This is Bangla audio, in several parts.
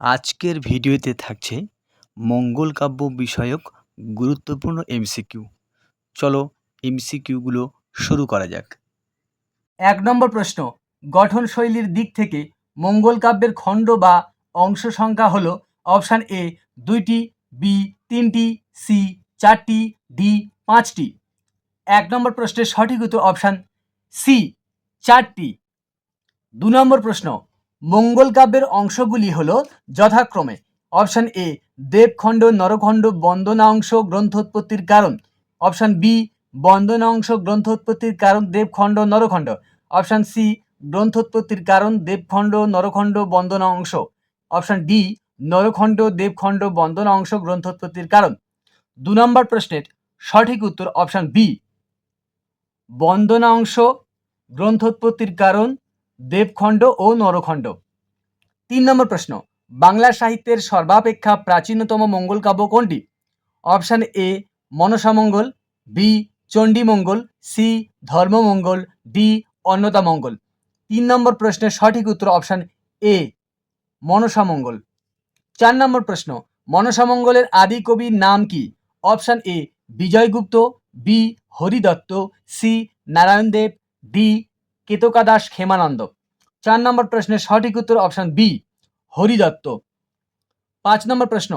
আজকের ভিডিওতে থাকছে মঙ্গল কাব্য বিষয়ক গুরুত্বপূর্ণ এমসিকিউ। চলো এমসিকিউগুলো শুরু করা যাক। এক নম্বর প্রশ্ন গঠনশৈলীর দিক থেকে মঙ্গল কাব্যের খণ্ড বা অংশ সংখ্যা হল অপশান এ দুইটি, বি তিনটি, সি চারটি, ডি পাঁচটি। এক নম্বর প্রশ্নের সঠিক উত্তর অপশান সি চারটি। দু নম্বর প্রশ্ন মঙ্গল কাব্যের অংশগুলি হল যথাক্রমে অপশান এ, দেবখণ্ড, নরখণ্ড বন্দনা অংশ গ্রন্থোৎপত্তির কারণ। অপশান বি বন্দনা অংশ গ্রন্থোৎপত্তির কারণ, দেবখণ্ড, নরখণ্ড। অপশান সি, গ্রন্থোৎপত্তির কারণ, দেবখণ্ড, নরখণ্ড বন্দনা অংশ অপশান ডি, নরখণ্ড, দেবখণ্ড বন্দনা অংশ গ্রন্থোৎপত্তির কারণ। দু নম্বর প্রশ্নের সঠিক উত্তর অপশান বি বন্দনা অংশ গ্রন্থোৎপত্তির কারণ দেবখণ্ড ও নরখণ্ড। তিন নম্বর প্রশ্ন, বাংলা সাহিত্যের সর্বাপেক্ষা প্রাচীনতম মঙ্গল কাব্য কোনটি? Option A Manasamangal B Chandimangal C Dharmamangal D Annadamangal তিন নম্বর প্রশ্নের সঠিক উত্তর অপশান এ মনসামঙ্গল চার নম্বর প্রশ্ন মনসামঙ্গলের আদি কবির নাম কি? Option A, Bijay Gupta, B, Haridatta, C, Narayan Deb, D Ketakadas Kshemananda. চার নম্বর প্রশ্নের সঠিক উত্তর অপশান বি, হরিদত্ত। পাঁচ নম্বর প্রশ্ন,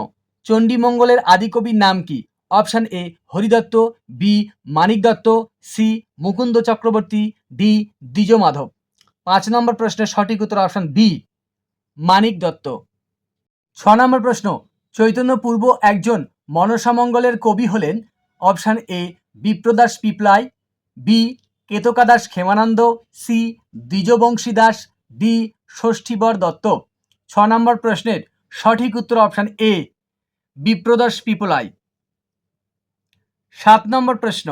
চণ্ডীমঙ্গলের আদি কবির নাম কি? Option A, Haridatta, B Manik Datta C, Mukunda Chakraborty, D Dwija Madhab পাঁচ নম্বর প্রশ্নের সঠিক উত্তর অপশান বি মানিক দত্ত ছ নম্বর প্রশ্ন চৈতন্য পূর্ব একজন মনসামঙ্গলের কবি হলেন? Option A, Bipradas Piplai, B Ketakadas Kshemananda, C Dwijabangshi Das, D Shashthibar Datta. ছ নম্বর প্রশ্নের সঠিক উত্তর অপশান এ, বিপ্রদাস পিপলাই। সাত নম্বর প্রশ্ন,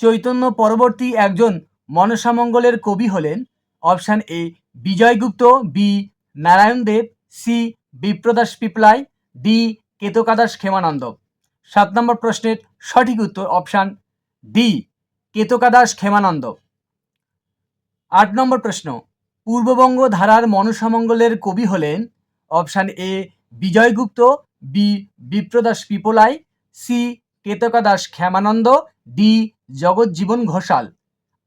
চৈতন্য পরবর্তী একজন মনসামঙ্গলের কবি হলেন? Option A, Bijay Gupta, B Narayan Deb, C Bipradas Piplai, D Ketakadas Kshemananda. সাত নম্বর প্রশ্নের সঠিক উত্তর অপশান ডি। কেতকাদাস ক্ষেমানন্দ। আট নম্বর প্রশ্ন। পূর্ববঙ্গ ধারার মনসামঙ্গলের কবি হলেন option A Bijay Gupta, B Bipradas Piplai, C Ketakadas Kshemananda, D Jagajjiban Ghoshal.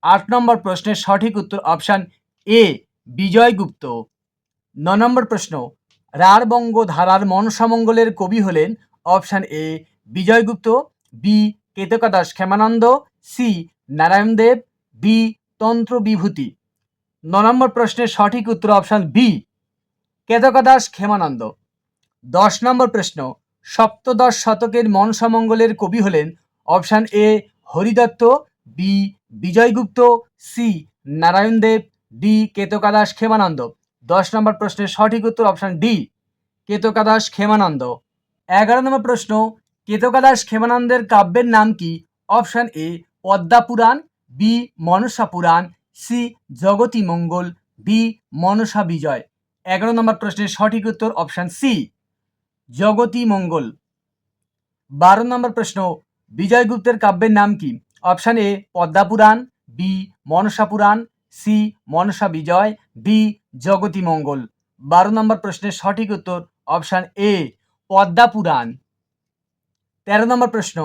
আট নম্বর প্রশ্নের সঠিক উত্তর অপশান এ বিজয়গুপ্ত। ন নম্বর প্রশ্ন। রাঢ়বঙ্গ ধারার মনসামঙ্গলের কবি হলেন option A Bijay Gupta, B Ketakadas Kshemananda, C Narayan Deb D Tantra Bibhuti ন নম্বর প্রশ্নের সঠিক উত্তর অপশান বি কেতকাদাস ক্ষেমানন্দ। দশ নম্বর প্রশ্ন, সপ্তদশ শতকের মনসামঙ্গলের কবি হলেন option A Haridatta B Bijay Gupta C Narayan Deb D Ketakadas Kshemananda. দশ নম্বর প্রশ্নের সঠিক উত্তর অপশান ডি কেতকাদাস ক্ষেমানন্দ। এগারো নম্বর প্রশ্ন কেতকাদাস ক্ষেমানন্দের কাব্যের নাম কি? Option A Padma Puran, B Manasa Puran, C Jagati Mangal B Manasa Bijay. এগারো নম্বর প্রশ্নের সঠিক উত্তর অপশান সি, জগতী মঙ্গল। বারো নম্বর প্রশ্ন, বিজয়গুপ্তের কাব্যের নাম কি? Option A, Padma Puran, B Manasa Puran, C Manasa Bijay, D Jagati Mangal. বারো নম্বর প্রশ্নের সঠিক উত্তর অপশান এ, পদ্মা পুরাণ। তেরো নম্বর প্রশ্ন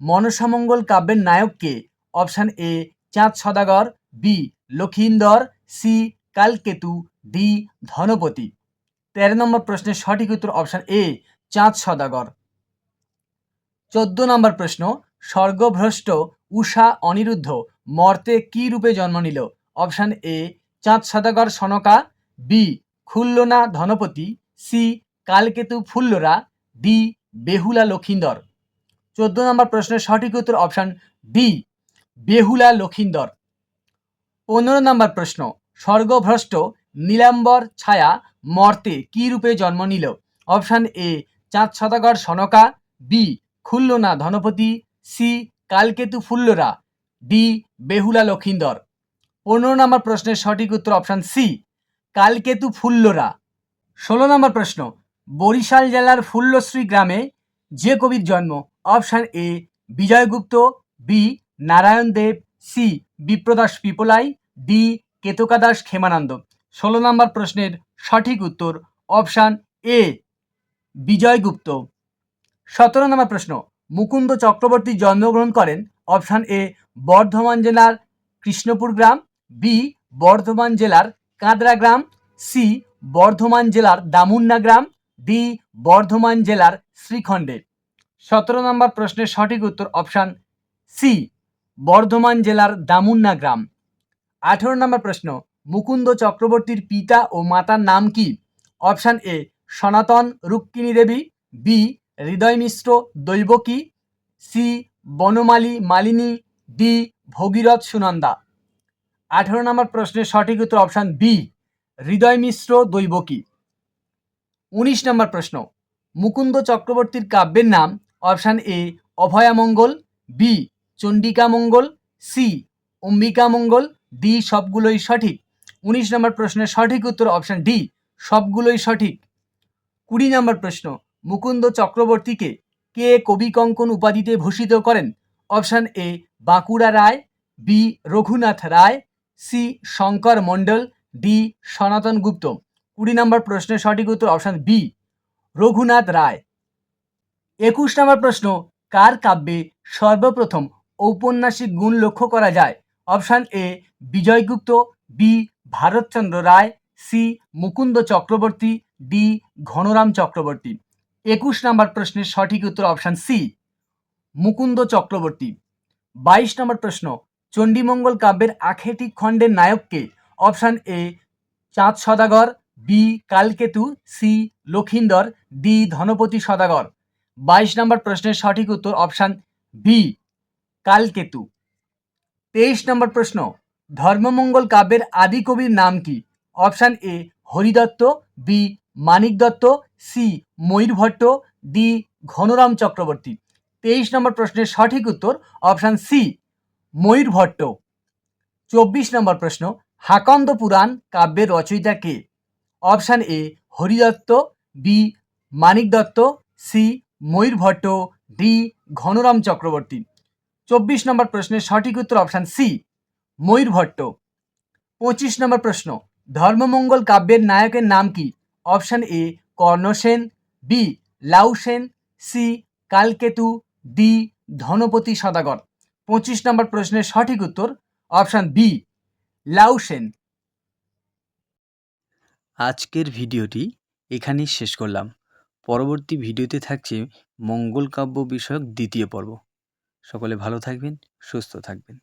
মনসামঙ্গল কাব্যের নায়ক কে option A Chand Sadagar, B Lakhindar, C Kalketu, D Dhanapati. তেরো নম্বর প্রশ্নের সঠিক উত্তর অপশান এ চাঁদ সদাগর। চোদ্দ নম্বর প্রশ্ন, স্বর্গভ্রষ্ট উষা অনিরুদ্ধ মর্তে কি রূপে জন্ম নিল? Option A Chand Sadagar Sanaka, B Khullana Dhanapati, C Kalketu Phullara, D Behula Lakhindar. চোদ্দ নম্বর প্রশ্নের সঠিক উত্তর অপশান বি, বেহুলা লক্ষিন্দর। পনেরো নম্বর প্রশ্ন, স্বর্গভ্রষ্ট নীলাম্বর ছায়া মর্তে কি রূপে জন্ম নিল? Option A, Chand Sadagar Sanaka, B, Khullana Dhanapati, C, Kalketu Phullara, D, Behula Lakhindar. পনেরো নম্বর প্রশ্নের সঠিক উত্তর অপশান সি, কালকেতু ফুল্লরা। ষোলো নম্বর প্রশ্ন, বরিশাল জেলার ফুল্লশ্রী গ্রামে যে কবির জন্ম? Option A, Bijay Gupta, B, Narayan Deb, C, Bipradas Piplai, D, Ketakadas Kshemananda. ষোলো নম্বর প্রশ্নের সঠিক উত্তর অপশান এ, বিজয়গুপ্ত। সতেরো নম্বর প্রশ্ন, মুকুন্দ চক্রবর্তী জন্মগ্রহণ করেন? অপশান এ, বর্ধমান জেলার কৃষ্ণপুর গ্রাম, বি, বর্ধমান জেলার কাঁদরা গ্রাম, সি, বর্ধমান জেলার দামুন্না গ্রাম, ডি, বর্ধমান জেলার শ্রীখণ্ডে। সতেরো নম্বর প্রশ্নের সঠিক উত্তর অপশান সি, বর্ধমান জেলার দামুন্না গ্রাম। আঠেরো নম্বর প্রশ্ন, মুকুন্দ চক্রবর্তীর পিতা ও মাতার নাম কি? Option A, Sanatan Rukmini Devi, B, Hriday Mishra Daibaki C, Banamali Malini, D, Bhagirath Sunanda. আঠেরো নম্বর প্রশ্নের সঠিক উত্তর অপশান বি, হৃদয় মিশ্র দৈবকী উনিশ নম্বর প্রশ্ন, মুকুন্দ চক্রবর্তীর কাব্যের নাম option A Abhayamangal B Chandika Mangal, C, Ambika Mangal, D, সবগুলোই সঠিক। উনিশ নম্বর প্রশ্নের সঠিক উত্তর অপশান ডি, সবগুলোই সঠিক। কুড়ি নম্বর প্রশ্ন, মুকুন্দ চক্রবর্তীকে কে কবি কঙ্কন উপাধিতে ভূষিত করেন? Option A, Bankura Ray, B, Raghunath Ray, C, Shankar Mandal, D, Sanatan Gupta. কুড়ি নম্বর প্রশ্নের সঠিক উত্তর অপশান বি, রঘুনাথ রায়। একুশ নম্বর প্রশ্ন, কার কাব্যে সর্বপ্রথম ঔপন্যাসিক গুণ লক্ষ্য করা যায়? Option A, Bijay Gupta, B, Bharatchandra Ray, C, Mukunda Chakraborty, D, Ghanaram Chakraborty. একুশ নম্বর প্রশ্নের সঠিক উত্তর অপশান সি, মুকুন্দ চক্রবর্তী। বাইশ নম্বর প্রশ্ন, চণ্ডীমঙ্গল কাব্যের আখেটি খণ্ডের নায়ককে? Option A, Chand Sadagar, B, Kalketu, C, Lakhindar, D, Dhanapati Sadagar. বাইশ নম্বর প্রশ্নের সঠিক উত্তর অপশান বি, কালকেতু। তেইশ নম্বর প্রশ্ন, ধর্মমঙ্গল কাব্যের আদি কবির নাম কি? Option A, Haridatta, B, Manik Datta, C, Mayur Bhatta, D, Ghanaram Chakraborty. তেইশ নম্বর প্রশ্নের সঠিক উত্তর অপশান সি, ময়ূর ভট্ট। চব্বিশ নম্বর প্রশ্ন, হাকন্দ পুরাণ কাব্যের রচয়িতা কে? Option A, Haridatta, B, Manik Datta, C Mayur Bhatta, D, Ghanaram Chakraborty. চব্বিশ নম্বর প্রশ্নের সঠিক উত্তর অপশান সি, ময়ূর ভট্ট। পঁচিশ নম্বর প্রশ্ন, ধর্মমঙ্গল কাব্যের নায়কের নাম কি? Option A Karnasen B Lausen C, Kalketu, D, Dhanapati Sadagar. পঁচিশ নম্বর প্রশ্নের সঠিক উত্তর, অপশান বি লাউসেন আজকের ভিডিওটি এখানেই শেষ করলাম। পরবর্তী ভিডিওতে থাকছে মঙ্গল কাব্য বিষয়ক দ্বিতীয় পর্ব। সকলে ভালো থাকবেন সুস্থ থাকবেন।